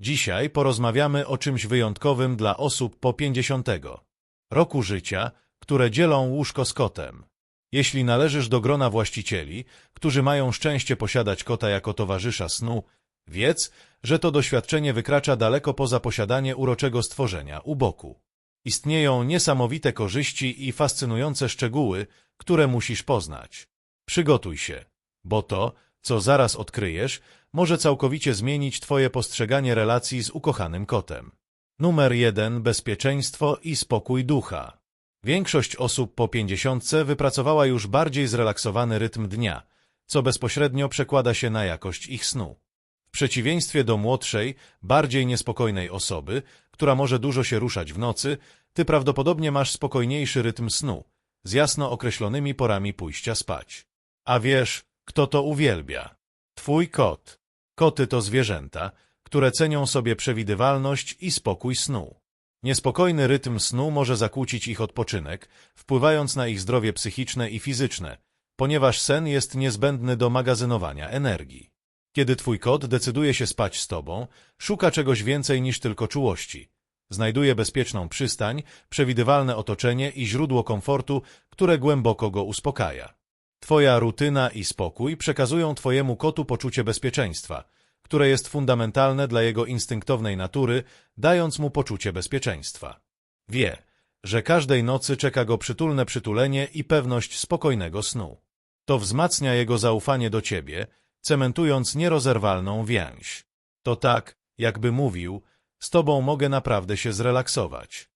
Dzisiaj porozmawiamy o czymś wyjątkowym dla osób po 50 roku życia, które dzielą łóżko z kotem. Jeśli należysz do grona właścicieli, którzy mają szczęście posiadać kota jako towarzysza snu, wiedz, że to doświadczenie wykracza daleko poza posiadanie uroczego stworzenia u boku. Istnieją niesamowite korzyści i fascynujące szczegóły, które musisz poznać. Przygotuj się, bo to, co zaraz odkryjesz, może całkowicie zmienić Twoje postrzeganie relacji z ukochanym kotem. Numer 1. Bezpieczeństwo i spokój ducha. Większość osób po pięćdziesiątce wypracowała już bardziej zrelaksowany rytm dnia, co bezpośrednio przekłada się na jakość ich snu. W przeciwieństwie do młodszej, bardziej niespokojnej osoby, która może dużo się ruszać w nocy, ty prawdopodobnie masz spokojniejszy rytm snu, z jasno określonymi porami pójścia spać. A wiesz, kto to uwielbia? Twój kot. Koty to zwierzęta, które cenią sobie przewidywalność i spokój snu. Niespokojny rytm snu może zakłócić ich odpoczynek, wpływając na ich zdrowie psychiczne i fizyczne, ponieważ sen jest niezbędny do magazynowania energii. Kiedy twój kot decyduje się spać z tobą, szuka czegoś więcej niż tylko czułości. Znajduje bezpieczną przystań, przewidywalne otoczenie i źródło komfortu, które głęboko go uspokaja. Twoja rutyna i spokój przekazują twojemu kotu poczucie bezpieczeństwa, które jest fundamentalne dla jego instynktownej natury, dając mu poczucie bezpieczeństwa. Wie, że każdej nocy czeka go przytulne przytulenie i pewność spokojnego snu. To wzmacnia jego zaufanie do ciebie, cementując nierozerwalną więź. To tak, jakby mówił, z tobą mogę naprawdę się zrelaksować.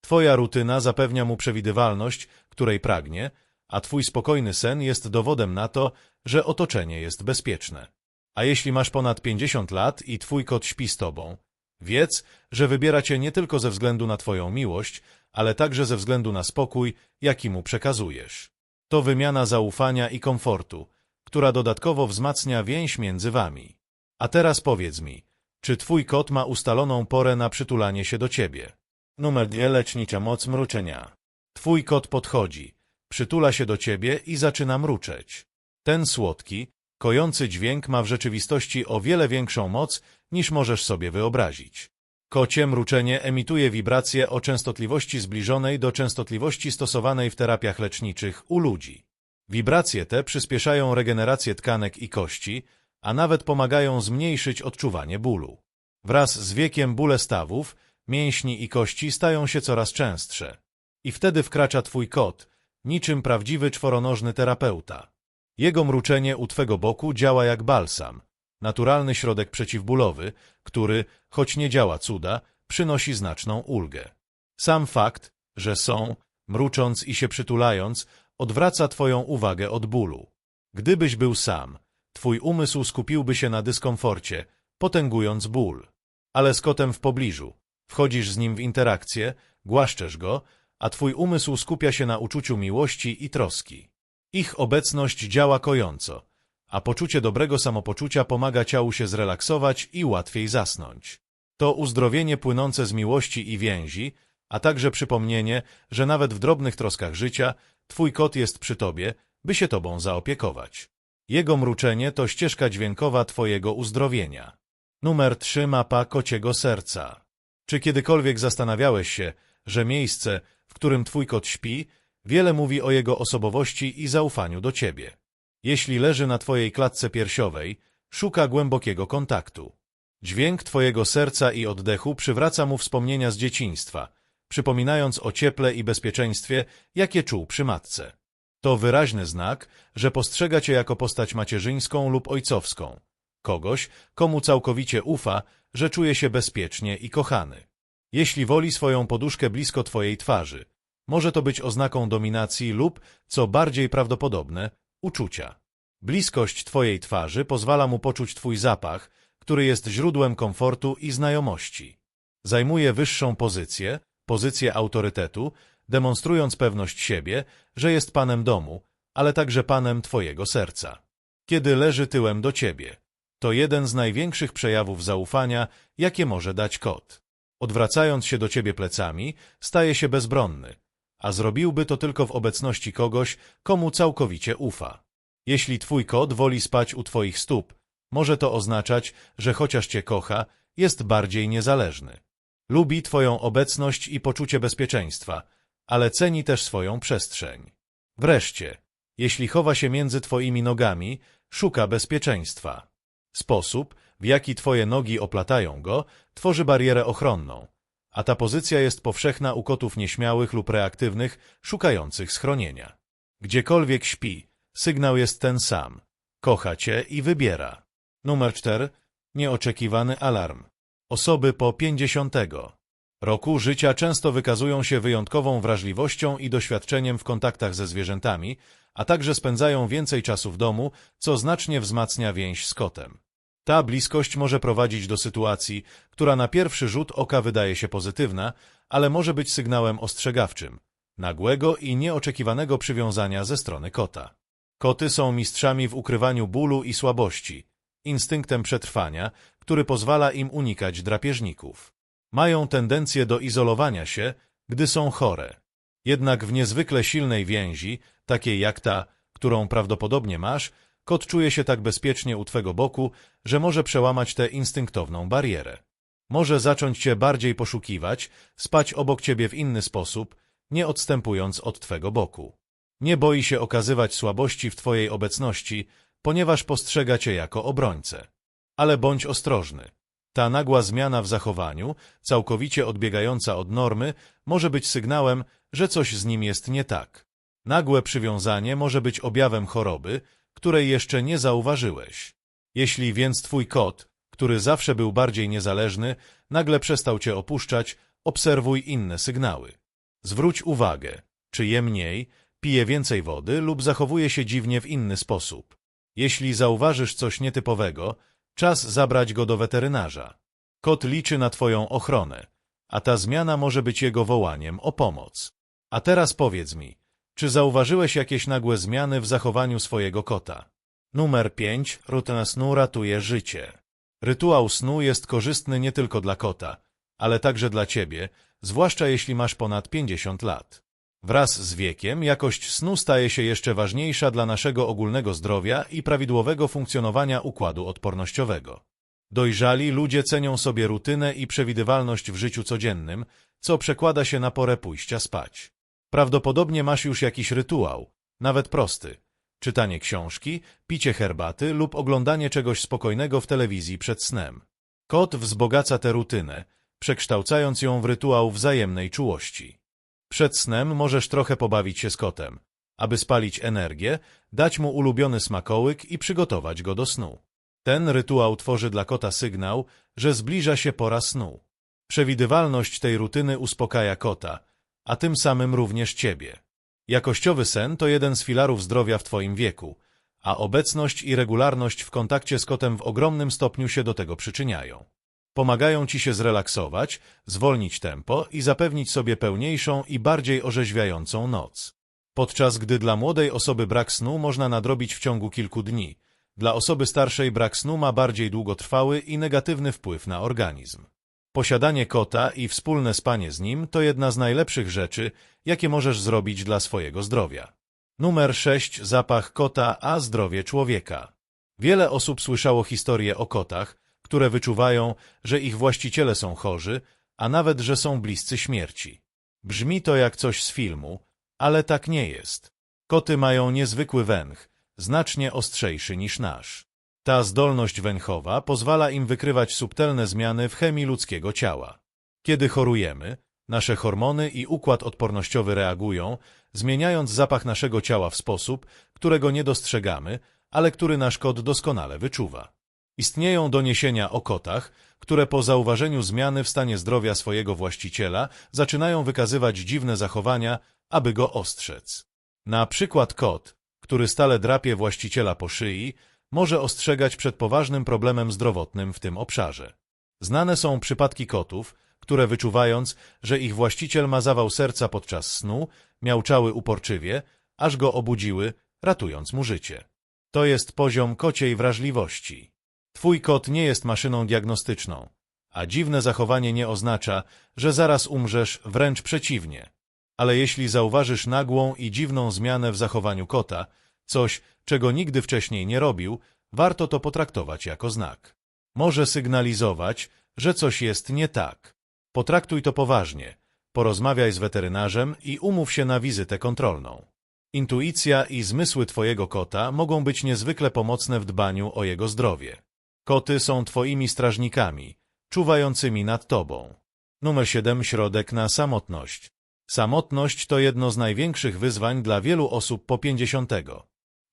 Twoja rutyna zapewnia mu przewidywalność, której pragnie, a twój spokojny sen jest dowodem na to, że otoczenie jest bezpieczne. A jeśli masz ponad 50 lat i twój kot śpi z tobą, wiedz, że wybiera cię nie tylko ze względu na twoją miłość, ale także ze względu na spokój, jaki mu przekazujesz. To wymiana zaufania i komfortu, która dodatkowo wzmacnia więź między wami. A teraz powiedz mi, czy twój kot ma ustaloną porę na przytulanie się do ciebie? Numer dwie lecznicza moc mruczenia. Twój kot podchodzi, przytula się do ciebie i zaczyna mruczeć. Ten słodki, kojący dźwięk ma w rzeczywistości o wiele większą moc, niż możesz sobie wyobrazić. Kocie mruczenie emituje wibracje o częstotliwości zbliżonej do częstotliwości stosowanej w terapiach leczniczych u ludzi. Wibracje te przyspieszają regenerację tkanek i kości, a nawet pomagają zmniejszyć odczuwanie bólu. Wraz z wiekiem bóle stawów, mięśni i kości stają się coraz częstsze. I wtedy wkracza twój kot, niczym prawdziwy czworonożny terapeuta. Jego mruczenie u twego boku działa jak balsam, naturalny środek przeciwbólowy, który, choć nie działa cuda, przynosi znaczną ulgę. Sam fakt, że są, mrucząc i się przytulając, odwraca twoją uwagę od bólu. Gdybyś był sam, twój umysł skupiłby się na dyskomforcie, potęgując ból. Ale z kotem w pobliżu, wchodzisz z nim w interakcję, głaszczesz go, a twój umysł skupia się na uczuciu miłości i troski. Ich obecność działa kojąco, a poczucie dobrego samopoczucia pomaga ciału się zrelaksować i łatwiej zasnąć. To uzdrowienie płynące z miłości i więzi, a także przypomnienie, że nawet w drobnych troskach życia twój kot jest przy tobie, by się tobą zaopiekować. Jego mruczenie to ścieżka dźwiękowa twojego uzdrowienia. Numer 3 mapa kociego serca. Czy kiedykolwiek zastanawiałeś się, że miejsce, w którym twój kot śpi, wiele mówi o jego osobowości i zaufaniu do ciebie. Jeśli leży na twojej klatce piersiowej, szuka głębokiego kontaktu. Dźwięk twojego serca i oddechu przywraca mu wspomnienia z dzieciństwa, przypominając o cieple i bezpieczeństwie, jakie czuł przy matce. To wyraźny znak, że postrzega cię jako postać macierzyńską lub ojcowską, kogoś, komu całkowicie ufa, że czuje się bezpiecznie i kochany. Jeśli woli swoją poduszkę blisko twojej twarzy, może to być oznaką dominacji lub, co bardziej prawdopodobne, uczucia. Bliskość twojej twarzy pozwala mu poczuć twój zapach, który jest źródłem komfortu i znajomości. Zajmuje wyższą pozycję, pozycję autorytetu, demonstrując pewność siebie, że jest panem domu, ale także panem twojego serca. Kiedy leży tyłem do ciebie, to jeden z największych przejawów zaufania, jakie może dać kot. Odwracając się do ciebie plecami, staje się bezbronny, a zrobiłby to tylko w obecności kogoś, komu całkowicie ufa. Jeśli twój kot woli spać u twoich stóp, Może to oznaczać, że chociaż cię kocha, jest bardziej niezależny. Lubi twoją obecność i poczucie bezpieczeństwa, ale ceni też swoją przestrzeń. Wreszcie, jeśli chowa się między twoimi nogami, szuka bezpieczeństwa. Sposób, w jaki twoje nogi oplatają go, tworzy barierę ochronną, a ta pozycja jest powszechna u kotów nieśmiałych lub reaktywnych, szukających schronienia. Gdziekolwiek śpi, sygnał jest ten sam. Kocha cię i wybiera. Numer 4. Nieoczekiwany alarm. Osoby po 50 roku życia często wykazują się wyjątkową wrażliwością i doświadczeniem w kontaktach ze zwierzętami, a także spędzają więcej czasu w domu, co znacznie wzmacnia więź z kotem. Ta bliskość może prowadzić do sytuacji, która na pierwszy rzut oka wydaje się pozytywna, ale może być sygnałem ostrzegawczym, nagłego i nieoczekiwanego przywiązania ze strony kota. Koty są mistrzami w ukrywaniu bólu i słabości, instynktem przetrwania, który pozwala im unikać drapieżników. Mają tendencję do izolowania się, gdy są chore. Jednak w niezwykle silnej więzi, takiej jak ta, którą prawdopodobnie masz, kot czuje się tak bezpiecznie u twego boku, że może przełamać tę instynktowną barierę. Może zacząć cię bardziej poszukiwać, spać obok ciebie w inny sposób, nie odstępując od twego boku. Nie boi się okazywać słabości w twojej obecności, ponieważ postrzega cię jako obrońcę. Ale bądź ostrożny. Ta nagła zmiana w zachowaniu, całkowicie odbiegająca od normy, może być sygnałem, że coś z nim jest nie tak. Nagłe przywiązanie może być objawem choroby, której jeszcze nie zauważyłeś. Jeśli więc twój kot, który zawsze był bardziej niezależny, nagle przestał cię opuszczać, obserwuj inne sygnały. Zwróć uwagę, czy je mniej, pije więcej wody lub zachowuje się dziwnie w inny sposób. Jeśli zauważysz coś nietypowego, czas zabrać go do weterynarza. Kot liczy na twoją ochronę, a ta zmiana może być jego wołaniem o pomoc. A teraz powiedz mi, czy zauważyłeś jakieś nagłe zmiany w zachowaniu swojego kota? Numer 5. Rutyna snu ratuje życie. Rytuał snu jest korzystny nie tylko dla kota, ale także dla ciebie, zwłaszcza jeśli masz ponad 50 lat. Wraz z wiekiem jakość snu staje się jeszcze ważniejsza dla naszego ogólnego zdrowia i prawidłowego funkcjonowania układu odpornościowego. Dojrzali ludzie cenią sobie rutynę i przewidywalność w życiu codziennym, co przekłada się na porę pójścia spać. Prawdopodobnie masz już jakiś rytuał, nawet prosty. Czytanie książki, picie herbaty lub oglądanie czegoś spokojnego w telewizji przed snem. Kot wzbogaca tę rutynę, przekształcając ją w rytuał wzajemnej czułości. Przed snem możesz trochę pobawić się z kotem, aby spalić energię, dać mu ulubiony smakołyk i przygotować go do snu. Ten rytuał tworzy dla kota sygnał, że zbliża się pora snu. Przewidywalność tej rutyny uspokaja kota, a tym samym również ciebie. Jakościowy sen to jeden z filarów zdrowia w twoim wieku, a obecność i regularność w kontakcie z kotem w ogromnym stopniu się do tego przyczyniają. Pomagają ci się zrelaksować, zwolnić tempo i zapewnić sobie pełniejszą i bardziej orzeźwiającą noc. Podczas gdy dla młodej osoby brak snu można nadrobić w ciągu kilku dni, dla osoby starszej brak snu ma bardziej długotrwały i negatywny wpływ na organizm. Posiadanie kota i wspólne spanie z nim to jedna z najlepszych rzeczy, jakie możesz zrobić dla swojego zdrowia. Numer 6. Zapach kota, a zdrowie człowieka. Wiele osób słyszało historie o kotach, które wyczuwają, że ich właściciele są chorzy, a nawet, że są bliscy śmierci. Brzmi to jak coś z filmu, ale tak nie jest. Koty mają niezwykły węch, znacznie ostrzejszy niż nasz. Ta zdolność węchowa pozwala im wykrywać subtelne zmiany w chemii ludzkiego ciała. Kiedy chorujemy, nasze hormony i układ odpornościowy reagują, zmieniając zapach naszego ciała w sposób, którego nie dostrzegamy, ale który nasz kot doskonale wyczuwa. Istnieją doniesienia o kotach, które po zauważeniu zmiany w stanie zdrowia swojego właściciela zaczynają wykazywać dziwne zachowania, aby go ostrzec. Na przykład kot, który stale drapie właściciela po szyi, może ostrzegać przed poważnym problemem zdrowotnym w tym obszarze. Znane są przypadki kotów, które wyczuwając, że ich właściciel ma zawał serca podczas snu, miałczały uporczywie, aż go obudziły, ratując mu życie. To jest poziom kociej wrażliwości. Twój kot nie jest maszyną diagnostyczną, a dziwne zachowanie nie oznacza, że zaraz umrzesz, wręcz przeciwnie. Ale jeśli zauważysz nagłą i dziwną zmianę w zachowaniu kota, coś, czego nigdy wcześniej nie robił, warto to potraktować jako znak. Może sygnalizować, że coś jest nie tak. Potraktuj to poważnie, porozmawiaj z weterynarzem i umów się na wizytę kontrolną. Intuicja i zmysły Twojego kota mogą być niezwykle pomocne w dbaniu o jego zdrowie. Koty są Twoimi strażnikami, czuwającymi nad Tobą. Numer 7. Środek na samotność. Samotność to jedno z największych wyzwań dla wielu osób po 50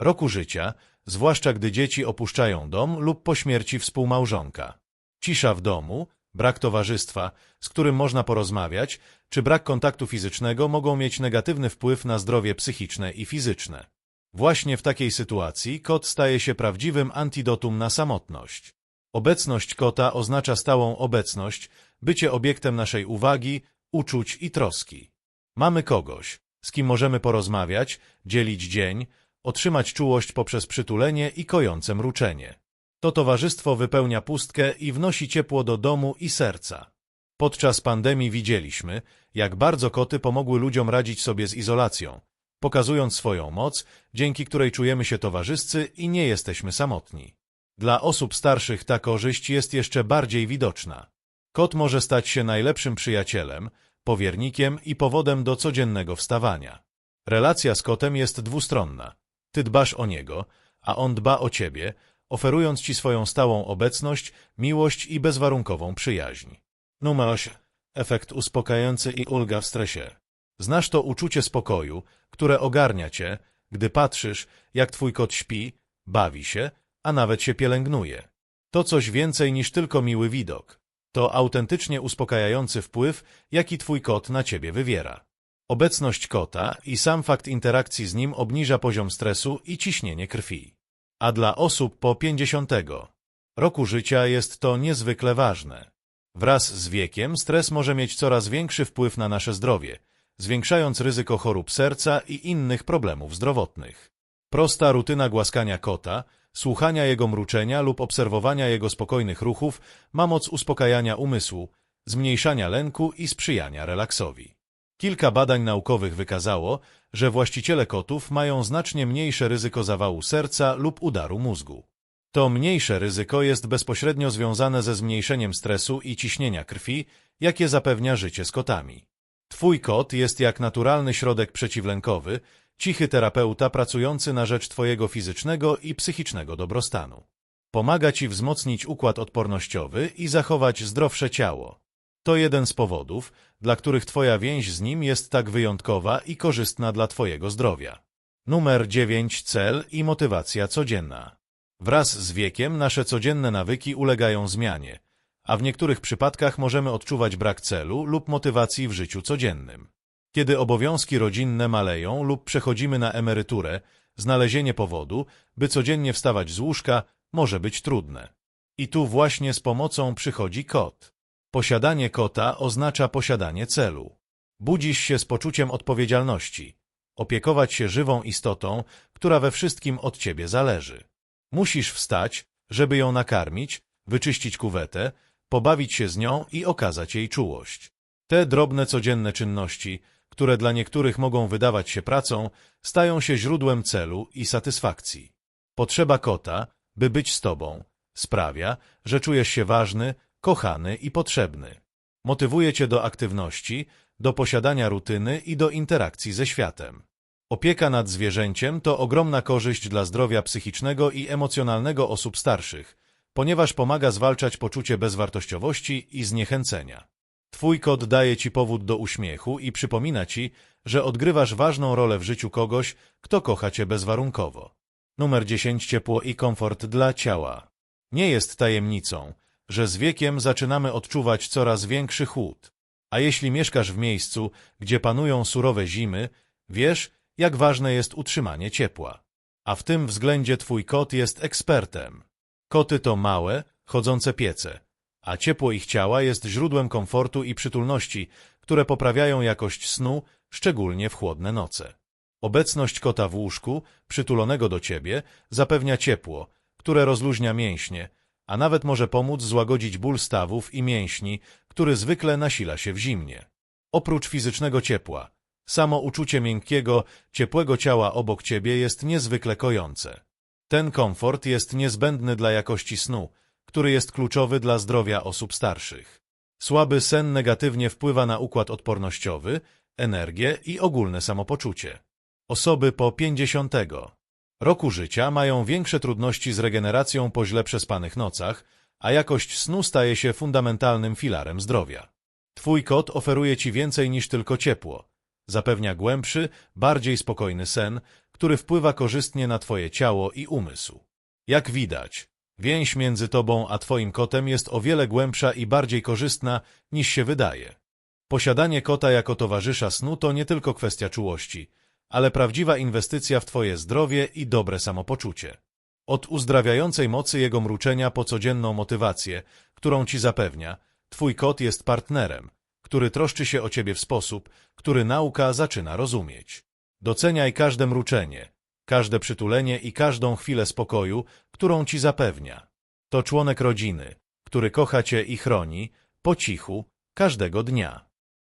roku życia, zwłaszcza gdy dzieci opuszczają dom lub po śmierci współmałżonka. Cisza w domu, brak towarzystwa, z którym można porozmawiać, czy brak kontaktu fizycznego mogą mieć negatywny wpływ na zdrowie psychiczne i fizyczne. Właśnie w takiej sytuacji kot staje się prawdziwym antidotum na samotność. Obecność kota oznacza stałą obecność, bycie obiektem naszej uwagi, uczuć i troski. Mamy kogoś, z kim możemy porozmawiać, dzielić dzień, otrzymać czułość poprzez przytulenie i kojące mruczenie. To towarzystwo wypełnia pustkę i wnosi ciepło do domu i serca. Podczas pandemii widzieliśmy, jak bardzo koty pomogły ludziom radzić sobie z izolacją, pokazując swoją moc, dzięki której czujemy się towarzyscy i nie jesteśmy samotni. Dla osób starszych ta korzyść jest jeszcze bardziej widoczna. Kot może stać się najlepszym przyjacielem, powiernikiem i powodem do codziennego wstawania. Relacja z kotem jest dwustronna. Ty dbasz o niego, a on dba o ciebie, oferując ci swoją stałą obecność, miłość i bezwarunkową przyjaźń. Numer 8. Efekt uspokajający i ulga w stresie. Znasz to uczucie spokoju, które ogarnia cię, gdy patrzysz, jak twój kot śpi, bawi się, a nawet się pielęgnuje. To coś więcej niż tylko miły widok. To autentycznie uspokajający wpływ, jaki twój kot na ciebie wywiera. Obecność kota i sam fakt interakcji z nim obniża poziom stresu i ciśnienie krwi. A dla osób po 50 roku życia jest to niezwykle ważne. Wraz z wiekiem stres może mieć coraz większy wpływ na nasze zdrowie, zwiększając ryzyko chorób serca i innych problemów zdrowotnych. Prosta rutyna głaskania kota, słuchania jego mruczenia lub obserwowania jego spokojnych ruchów ma moc uspokajania umysłu, zmniejszania lęku i sprzyjania relaksowi. Kilka badań naukowych wykazało, że właściciele kotów mają znacznie mniejsze ryzyko zawału serca lub udaru mózgu. To mniejsze ryzyko jest bezpośrednio związane ze zmniejszeniem stresu i ciśnienia krwi, jakie zapewnia życie z kotami. Twój kot jest jak naturalny środek przeciwlękowy, cichy terapeuta pracujący na rzecz Twojego fizycznego i psychicznego dobrostanu. Pomaga Ci wzmocnić układ odpornościowy i zachować zdrowsze ciało. To jeden z powodów, dla których Twoja więź z nim jest tak wyjątkowa i korzystna dla Twojego zdrowia. Numer 9. Cel i motywacja codzienna. Wraz z wiekiem nasze codzienne nawyki ulegają zmianie, a w niektórych przypadkach możemy odczuwać brak celu lub motywacji w życiu codziennym. Kiedy obowiązki rodzinne maleją lub przechodzimy na emeryturę, znalezienie powodu, by codziennie wstawać z łóżka, może być trudne. I tu właśnie z pomocą przychodzi kot. Posiadanie kota oznacza posiadanie celu. Budzisz się z poczuciem odpowiedzialności. Opiekować się żywą istotą, która we wszystkim od ciebie zależy. Musisz wstać, żeby ją nakarmić, wyczyścić kuwetę, pobawić się z nią i okazać jej czułość. Te drobne codzienne czynności, które dla niektórych mogą wydawać się pracą, stają się źródłem celu i satysfakcji. Potrzeba kota, by być z tobą, sprawia, że czujesz się ważny, kochany i potrzebny. Motywuje cię do aktywności, do posiadania rutyny i do interakcji ze światem. Opieka nad zwierzęciem to ogromna korzyść dla zdrowia psychicznego i emocjonalnego osób starszych, ponieważ pomaga zwalczać poczucie bezwartościowości i zniechęcenia. Twój kot daje ci powód do uśmiechu i przypomina ci, że odgrywasz ważną rolę w życiu kogoś, kto kocha cię bezwarunkowo. Numer 10. Ciepło i komfort dla ciała. Nie jest tajemnicą, że z wiekiem zaczynamy odczuwać coraz większy chłód. A jeśli mieszkasz w miejscu, gdzie panują surowe zimy, wiesz, jak ważne jest utrzymanie ciepła. A w tym względzie twój kot jest ekspertem. Koty to małe, chodzące piece, a ciepło ich ciała jest źródłem komfortu i przytulności, które poprawiają jakość snu, szczególnie w chłodne noce. Obecność kota w łóżku, przytulonego do ciebie, zapewnia ciepło, które rozluźnia mięśnie, a nawet może pomóc złagodzić ból stawów i mięśni, który zwykle nasila się w zimnie. Oprócz fizycznego ciepła, samo uczucie miękkiego, ciepłego ciała obok ciebie jest niezwykle kojące. Ten komfort jest niezbędny dla jakości snu, który jest kluczowy dla zdrowia osób starszych. Słaby sen negatywnie wpływa na układ odpornościowy, energię i ogólne samopoczucie. Osoby po 50 roku życia mają większe trudności z regeneracją po źle przespanych nocach, a jakość snu staje się fundamentalnym filarem zdrowia. Twój kot oferuje ci więcej niż tylko ciepło. Zapewnia głębszy, bardziej spokojny sen, który wpływa korzystnie na twoje ciało i umysł. Jak widać, więź między tobą a twoim kotem jest o wiele głębsza i bardziej korzystna niż się wydaje. Posiadanie kota jako towarzysza snu to nie tylko kwestia czułości, ale prawdziwa inwestycja w twoje zdrowie i dobre samopoczucie. Od uzdrawiającej mocy jego mruczenia po codzienną motywację, którą ci zapewnia, twój kot jest partnerem, który troszczy się o ciebie w sposób, który nauka zaczyna rozumieć. Doceniaj każde mruczenie, każde przytulenie i każdą chwilę spokoju, którą ci zapewnia. To członek rodziny, który kocha cię i chroni, po cichu, każdego dnia.